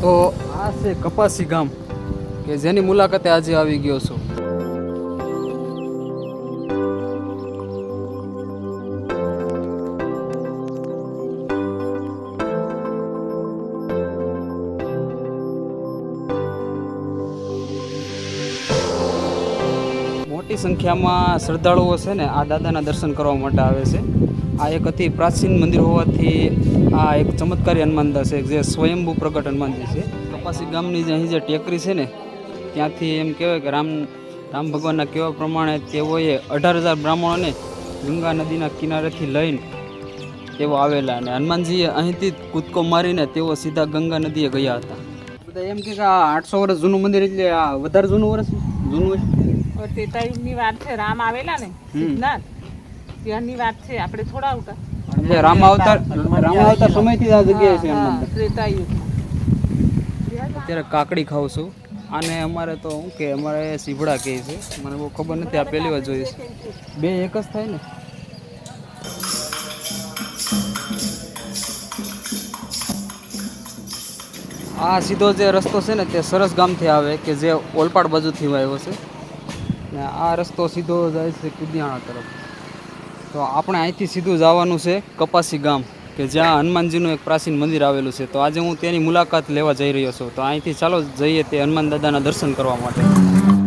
તો આ છે કપાસી ગામ કે જેની મુલાકાતે આજે આવી ગયો છું. મોટી સંખ્યામાં શ્રદ્ધાળુઓ છે ને આ દાદાના દર્શન કરવા માટે આવે છે. આ એક અતિ પ્રાચીન મંદિર હોવાથી આ એક ચમત્કારી હનુમાનદા છે, જે સ્વયંભૂ પ્રગટ હનુમાનજી છે. કપાસી ગામની જે અહીં જે ટેકરી છે ને, ત્યાંથી એમ કહેવાય કે રામ રામ ભગવાનના કહેવા પ્રમાણે તેઓએ અઢાર હજાર બ્રાહ્મણોને ગંગા નદીના કિનારેથી લઈને તેઓ આવેલા અને હનુમાનજીએ અહીંથી કૂદકો મારીને તેઓ સીધા ગંગા નદીએ ગયા હતા. બધા એમ કે આ આઠસો વર્ષ જૂનું મંદિર એટલે આ વધારે જૂનું વર્ષ જૂનું તેતાયુગની વાત છે રામ આવેલા ને સિદ્ધનાથ. ત્યાંની વાત છે આપણે થોડા આવતા. એટલે રામ અવતાર રામ અવતાર સમયથી આ જગ્યાએ છે હા, અત્યારે કાકડી ખાઉં છું. અને અમારે તો શું કે અમારે સીભડા કહે છે. મને બહુ ખબર નથી આ પહેલી વાર જોઈશ બે એક જ થાય ને? આ સીધો જે રસ્તો છે ને તે સરસ ગામથી આવે કે જે ઓલપાડ બાજુથી આવ્યો છે. ને આ રસ્તો સીધો જાય છે કુદિયાણા તરફ. તો આપણે અહીંથી સીધું જવાનું છે કપાસી ગામ, કે જ્યાં હનુમાનજીનું એક પ્રાચીન મંદિર આવેલું છે. તો આજે હું તેની મુલાકાત લેવા જઈ રહ્યો છું. તો અહીંથી ચાલો જઈએ તે હનુમાન દાદાના દર્શન કરવા માટે.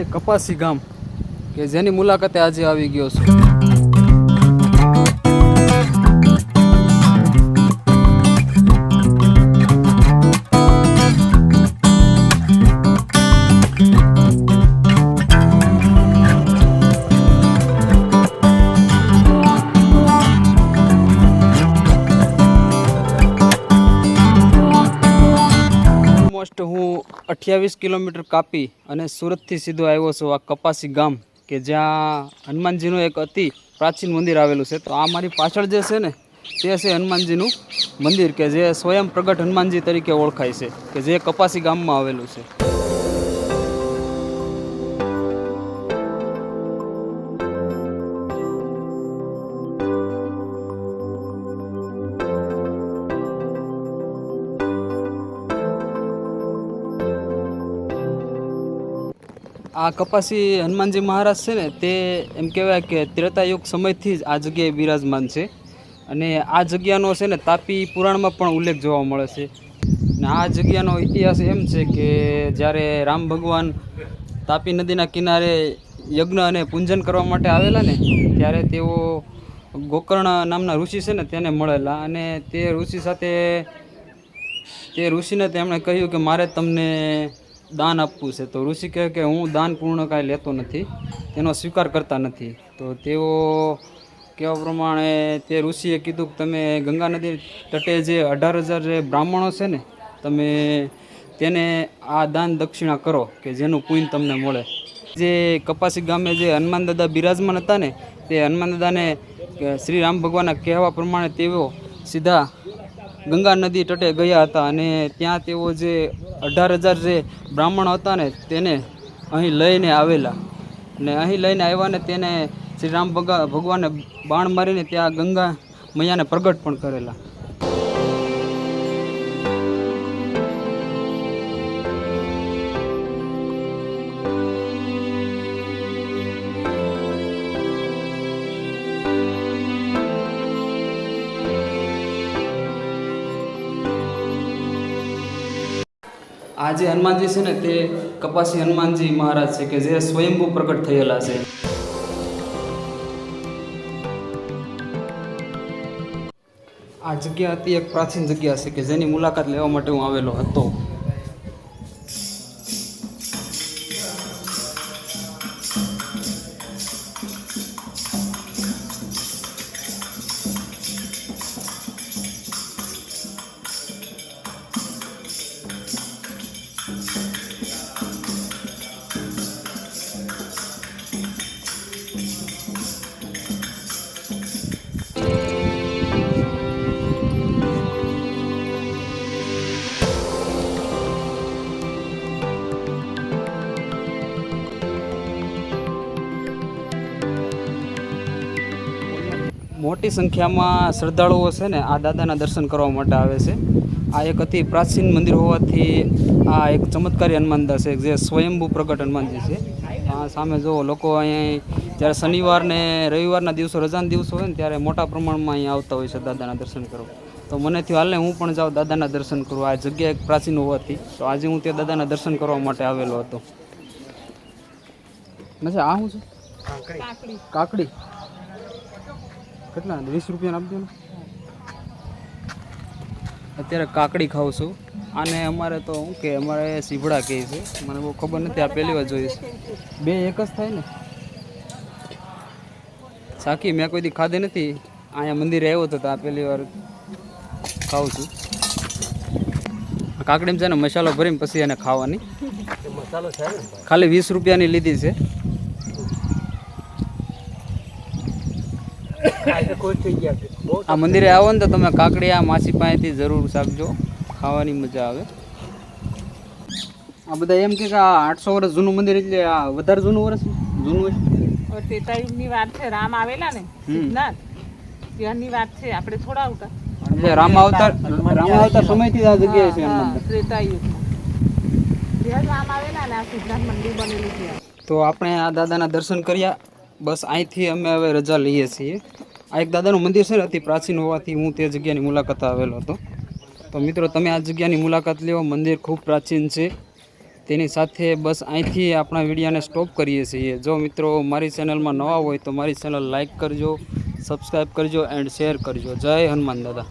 છે કપાસી ગામ કે જેની મુલાકાતે આજે આવી ગયો છું. અઠ્યાવીસ કિલોમીટર કાપી અને સુરતથી સીધો આવ્યો છું આ કપાસી ગામ, કે જ્યાં હનુમાનજીનું એક અતિ પ્રાચીન મંદિર આવેલું છે. તો આ મારી પાછળ જે છે ને, તે છે હનુમાનજીનું મંદિર, કે જે સ્વયં પ્રગટ હનુમાનજી તરીકે ઓળખાય છે, કે જે કપાસી ગામમાં આવેલું છે. આ કપાસી હનુમાનજી મહારાજ છે ને, તે એમ કહેવાય કે ત્રેતાયુગ સમયથી જ આ જગ્યાએ બિરાજમાન છે. અને આ જગ્યાનો છે ને, તાપી પુરાણમાં પણ ઉલ્લેખ જોવા મળે છે. ને આ જગ્યાનો ઇતિહાસ એમ છે કે, જ્યારે રામ ભગવાન તાપી નદીના કિનારે યજ્ઞ અને પૂંજન કરવા માટે આવેલા ને, ત્યારે તેઓ ગોકર્ણ નામના ઋષિ છે ને, તેને મળેલા. અને તે ઋષિ સાથે, તે ઋષિને તેમણે કહ્યું કે, મારે તમને દાન આપવું છે. તો ઋષિ કહે કે હું દાન પૂર્ણ કાંઈ લેતો નથી, તેનો સ્વીકાર કરતા નથી. તો તેઓ કહેવા પ્રમાણે તે ઋષિએ કીધું કે તમે ગંગા નદી તટે જે અઢાર હજાર જે બ્રાહ્મણો છે ને, તમે તેને આ દાન દક્ષિણા કરો કે જેનું પુણ્ય તમને મળે. જે કપાસી ગામે જે હનુમાન દાદા બિરાજમાન હતા ને, તે હનુમાન દાદાને શ્રી રામ ભગવાનના કહેવા પ્રમાણે તેઓ સીધા ગંગા નદી તટે ગયા હતા અને ત્યાં તેઓ જે અઢાર હજાર જે બ્રાહ્મણ હતા ને, તેને અહીં લઈને આવેલા. ને અહીં લઈને આવ્યા ને તેને શ્રી રામ ભગા ભગવાને બાણ મારીને ત્યાં ગંગા મૈયાને પ્રગટ પણ કરેલા. આ જે હનુમાનજી છે ને તે કપાસી હનુમાનજી મહારાજ છે કે જે સ્વયંભૂ પ્રગટ થયેલા છે. આ જગ્યા હતી એક પ્રાચીન જગ્યા છે કે જેની મુલાકાત લેવા માટે હું આવેલો હતો. Thank you. મોટી સંખ્યામાં શ્રદ્ધાળુઓ છે ને આ દાદાના દર્શન કરવા માટે આવે છે. આ એક અતિ પ્રાચીન મંદિર હોવાથી આ એક ચમત્કારી હનુમાનદા છે જે સ્વયંભૂ પ્રગટ હનુમાનજી છે. આ સામે જુઓ લોકો અહીંયા જ્યારે શનિવાર ને રવિવારના દિવસો રજાના દિવસો હોય ને ત્યારે મોટા પ્રમાણમાં અહીંયા આવતા હોય છે દાદાના દર્શન કરવા. તો મને થયું હાલને હું પણ જાઉં દાદાના દર્શન કરું આ જગ્યા એક પ્રાચીન હોવાથી. તો આજે હું તે દાદાના દર્શન કરવા માટે આવેલો હતો. આ શું છે? કાકડી. કાકડી. કેટલા? વીસ રૂપિયા આપજો ને? અત્યારે કાકડી ખાઉં છું. આને અમારે તો શું કે અમારે સીભડા કહે છે. મને બહુ ખબર નથી આ પહેલી વાર જોઈશ બે એક જ થાય ને? સાકી મેં કોઈ દી ખાધી નથી. અહીંયા મંદિરે આવ્યો હતો તો આ પહેલી વાર ખાઉં છું. કાકડીમાં છે ને મસાલો ભરીને પછી એને ખાવાની. ખાલી વીસ રૂપિયાની લીધી છે. આ મંદિરે આવો ને તો તમે કાકડી માસી પાસેથી જરૂર શાકજો ખાવાની મજા આવે. આ બધા એમ કે આ આઠસો વર્ષ જૂનું મંદિર એટલે આ વધારે જૂનું વર્ષ જૂનું વાત છે રામ આવેલા ને સિદ્ધનાથ. ત્યાંની વાત છે આપણે થોડા આવતા. એટલે રામ અવતાર રામ અવતાર સમયથી આ જગ્યાએ છે એમ હા, મંદિર. ત્રેતાયુગમાં જ્યાં રામ આવેલા ને આ સિદ્ધનાથ મંદિર બનેલું છે. તો આપણે આ દાદાના દર્શન કર્યા. બસ અહીંથી અમે હવે રજા લઈએ છીએ. આ એક દાદાનું મંદિર છે ને, અતિ પ્રાચીન હોવાથી હું તે જગ્યાની મુલાકાત આવેલો હતો. તો મિત્રો, તમે આ જગ્યાની મુલાકાત લ્યો. મંદિર ખૂબ પ્રાચીન છે. તેની સાથે બસ અહીંથી આપણા વિડીયાને સ્ટોપ કરીએ છીએ. જો મિત્રો મારી ચેનલમાં નવા હોય તો મારી ચેનલ લાઇક કરજો, સબસ્ક્રાઈબ કરજો એન્ડ શેર કરજો. જય હનુમાન દાદા.